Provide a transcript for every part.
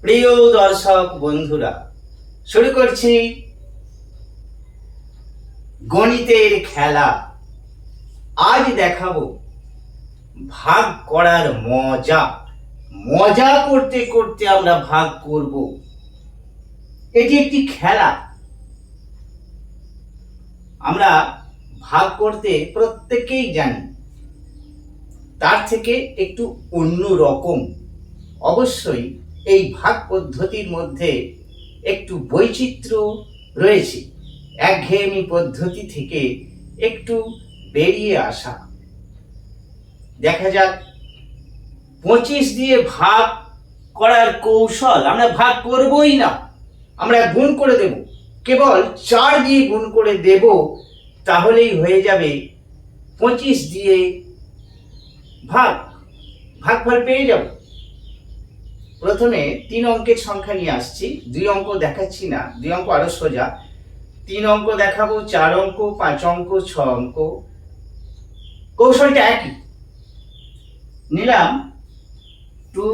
প্রিয় দর্শক বন্ধুরা, শুরু করছি গণিতের খেলা। আজ দেখাবো ভাগ করার মজা। মজা করতে করতে আমরা ভাগ করব। এটি একটি খেলা। আমরা ভাগ করতে প্রত্যেকেই জানি, তার থেকে একটু অন্য রকম। অবশ্যই এই ভাগ পদ্ধতির মধ্যে একটু বৈচিত্র্য রয়েছে। একঘেয়েমি পদ্ধতি থেকে একটু বেরিয়ে আসা। দেখা যাক, পঁচিশ দিয়ে ভাগ করার কৌশল আমরা ভাগ করবই না। আমরা গুণ করে দেব। কেবল চার দিয়ে গুণ করে দেব, তাহলেই হয়ে যাবে পঁচিশ দিয়ে ভাগ। ভাগ ভাগফল পেয়ে যাব। প্রথমে তিন অঙ্কের সংখ্যা নিয়ে আসছি। দুই অঙ্ক দেখাচ্ছি না, দুই অঙ্ক আরও সোজা। তিন অঙ্ক দেখাবো, চার অঙ্ক, পাঁচ অঙ্ক, ছ অঙ্ক। কৌশলটা একই। নিলাম টু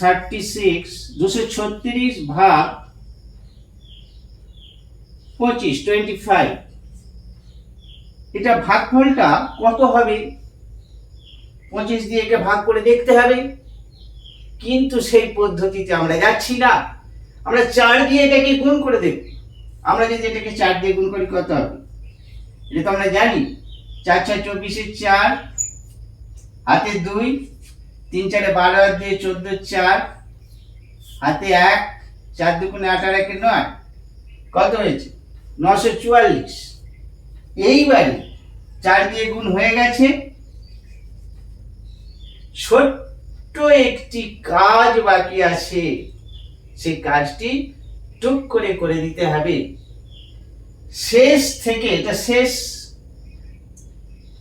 থার্টি সিক্স, দুশো ছত্রিশ ভাগ পঁচিশ, টোয়েন্টি ফাইভ। এটা ভাগফলটা কত হবে? পঁচিশ দিয়ে একে ভাগ করে দেখতে হবে। কিন্তু সেই পদ্ধতিতে আমরা যাচ্ছি না। আমরা চার দিয়ে এটাকে গুণ করে দেব। আমরা যদি এটাকে চার দিয়ে গুণ করি, কত হবে? এটা তো আমরা জানি। চার চার চব্বিশে চার, হাতে দুই, তিন, চারে বারো হাত দিয়ে চোদ্দ, চার, হাতে এক, চার দুগুণে আঠারো, একে নয়। কত হয়েছে? নশো চুয়াল্লিশ। এইবারে চার দিয়ে গুণ হয়ে গেছে। ছোট্ট একটি কাজ বাকি আছে। সেই কাজটি টুক করে করে দিতে হবে। শেষ থেকে এটা শেষ।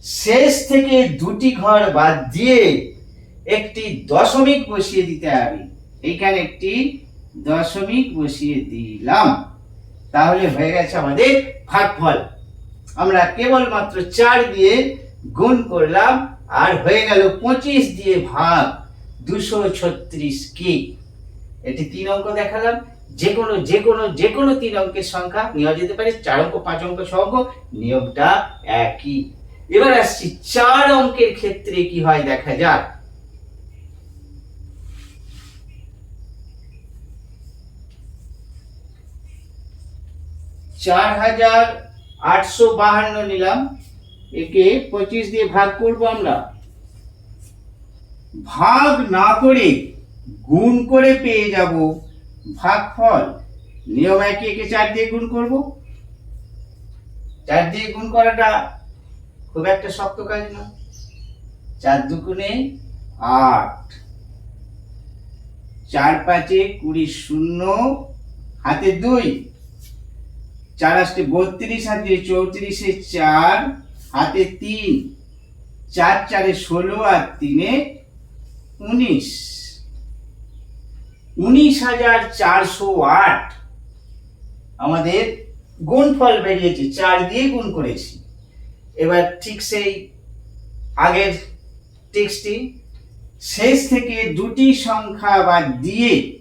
শেষ থেকে দুটি ঘর বাদ দিয়ে একটি দশমিক বসিয়ে দিতে হবে। এইখানে একটি দশমিক বসিয়ে দিলাম। তাহলে হয়ে গেছে আমাদের ভাগফল। আমরা কেবলমাত্র চার দিয়ে গুণ করলাম, আর হয়ে গেল পঁচিশ দিয়ে ভাগ। দুশো ছত্রিশ কি? এটি তিন অঙ্ক দেখালাম। যে কোনো যে কোনো যে কোনো তিন অঙ্কের সংখ্যা নেওয়া যেতে পারে। চার অঙ্ক, পাঁচ অঙ্ক, ছ অঙ্ক, নিয়মটা একই। এবার আসছি চার অঙ্কের ক্ষেত্রে কি হয় দেখা যাক। চার হাজার আটশো বাহান্ন নিলাম। একে পঁচিশ দিয়ে ভাগ করব আমরা। ভাগ না করে গুণ করে পেয়ে যাব ভাগফল নিয়ম একই একে চার দিয়ে গুণ করব। চার দিয়ে গুণ করাটা খুব একটা শক্ত কাজ না। চার দুগুণে আট। চার পাঁচে কুড়ি শূন্য, হাতে দুই। চার আসতে বত্রিশ, হাতে চৌত্রিশে চার, হাতে তিন। চার চারে ষোলো আর তিনে উনিশ। উনিশ হাজার চারশো আট। আমাদের গুণফল বেরিয়েছে, চার দিয়ে গুণ করেছি। এবার ঠিক সেই আগের টেক্সটটি, শেষ থেকে দুটি সংখ্যা বাদ দিয়ে,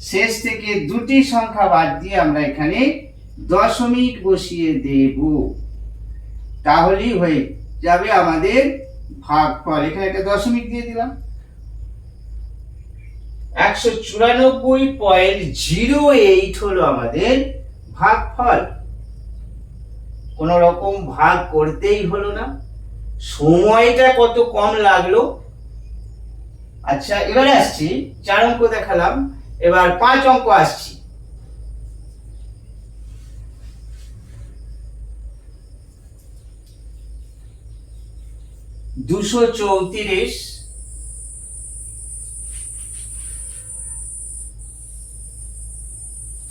শেষ থেকে দুটি সংখ্যা বাদ দিয়ে আমরা এখানে দশমিক বসিয়ে দেব। তাহলেই হয়ে যাবে আমাদের ভাগফল এখানে একটা দশমিক দিয়ে দিলাম। একশো চুরানব্বই পয়েন্ট জিরো এইট হলো আমাদের ভাগফল। কোন রকম ভাগ করতেই হলো না। সময়টা কত কম লাগল? আচ্ছা এবারে আসছি, চার অঙ্ক দেখালাম। এবার পাঁচ অঙ্ক আসছি। দুশো চৌত্রিশ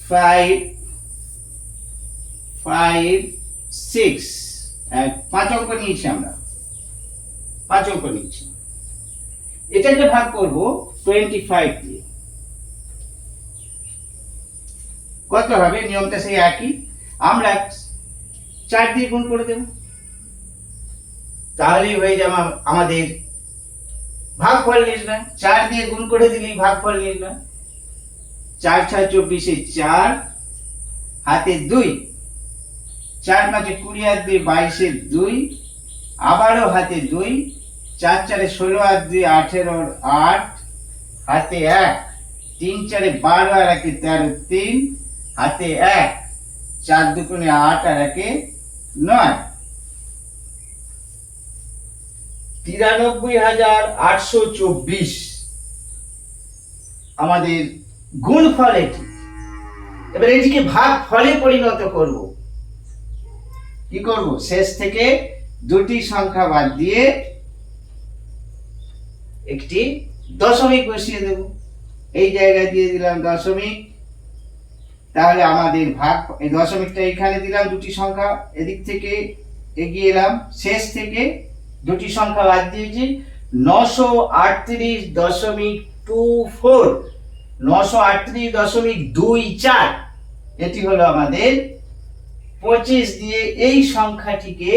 ফাইভ ফাইভ সিক্স পাঁচ অঙ্ক নিয়েছি আমরা। পাঁচ অঙ্ক নিচ্ছি এটাকে ভাগ করব টোয়েন্টি ফাইভ দিয়ে। কত হবে? নিয়মটা সেই একই। আমরা চার দিয়ে গুণ করে দেব। তাহলেই হয়ে যাবে আমাদের ভাগফল নির্ণয়। চার দিয়ে গুণ করে দিলেই ভাগফল নির্ণয়। চার, ছয়, চব্বিশে চার, হাতে দুই। চার পাঁচে কুড়ি আর দুই, বাইশে দুই। আবারও হাতে দুই। চার, চারে ষোলো আর দুই আঠেরোর আট। হাতে এক। তিন, চারে বারো আর একে তেরো, তিন। হাতে এক। চার দুগুণে আট আর একে নয়। তিরানব্বই হাজার আটশো চব্বিশ। আমাদের গুণ ফল এটি। এবার এটিকে ভাগ ফলে পরিণত করব। কি করব? শেষ থেকে দুটি সংখ্যা বাদ দিয়ে একটি দশমিক বসিয়ে দেব। এই জায়গায় দিয়ে দিলাম দশমিক। তাহলে আমাদের ভাগ, এই দশমিকটা এখানে দিলাম দুটি সংখ্যা। এদিক থেকে এগিয়ে এলাম। শেষ থেকে দুটি সংখ্যা বাদ দিয়েছি। নশো আটত্রিশ দশমিক টু ফোর। নশো আটত্রিশ দশমিক দুই চার। এটি হলো আমাদের পঁচিশ দিয়ে এই সংখ্যাটিকে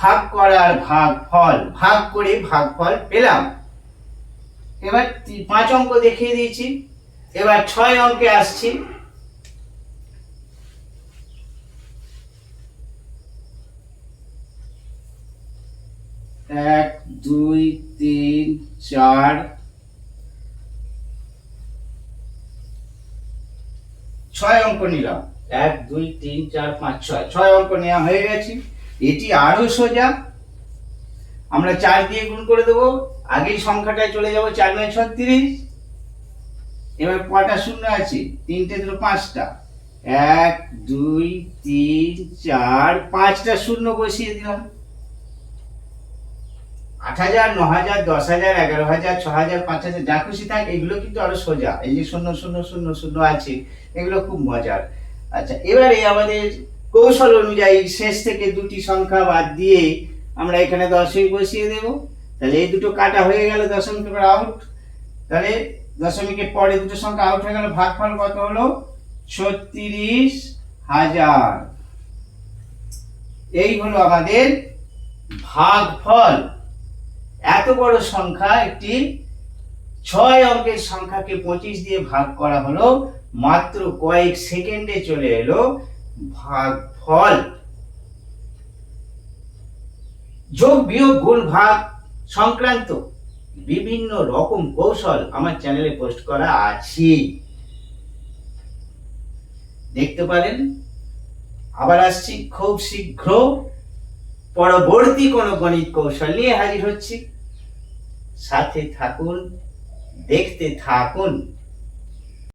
ভাগ করার ভাগ ফল ভাগ করে ভাগ ফল পেলাম। এবার পাঁচ অঙ্ক দেখিয়ে দিয়েছি। এবার ছয় অঙ্কে আসছি। এক, দুই, তিন, চার, ছয় অঙ্ক নিলাম। এক, দুই, তিন, চার, পাঁচ, ছয়। ছয় অঙ্ক নেওয়া হয়ে গেছে। এটি আরও সোজা। আমরা চার দিয়ে গুণ করে দেবো। আগেই সংখ্যাটায় চলে যাব চার নয় ছত্রিশ। এবার কটা শূন্য আছে? তিনটে দুটো পাঁচটা। এক, দুই, তিন, চার, পাঁচটা শূন্য বসিয়ে দিলাম। আট হাজার ন হাজার, দশ হাজার, এগারো হাজার ছ হাজার, পাঁচ হাজার, যা খুশি থাক, এগুলো কিন্তু আরও সোজা। এই যে শূন্য শূন্য শূন্য শূন্য আছে, এগুলো খুব মজার। আচ্ছা এবারে আমাদের কৌশল অনুযায়ী শেষ থেকে দুটি সংখ্যা বাদ দিয়ে আমরা এখানে দশমিক বসিয়ে দেব। তাহলে এই দুটো কাটা হয়ে গেল দশমিক, এবার আউট তাহলে দশমিকের পরে দুটো সংখ্যা আউট হয়ে গেল, ভাগফল কত হলো? ছত্রিশ হাজার। এই হলো আমাদের ভাগফল। এত বড় সংখ্যা একটি ছয় অঙ্কের সংখ্যাকে পঁচিশ দিয়ে ভাগ করা হলো, মাত্র কয়েক সেকেন্ডে চলে এলো ভাগফল। যোগ বিয়োগ গুণ ভাগ সংক্রান্ত বিভিন্ন রকম কৌশল আমার চ্যানেলে পোস্ট করা আছে। দেখতে পারেন, আবার আসছি, খুব শীঘ্র। পরবর্তী কোনো গণিত কৌশল নিয়ে হাজির হচ্ছি। সাথে থাকুন দেখতে থাকুন।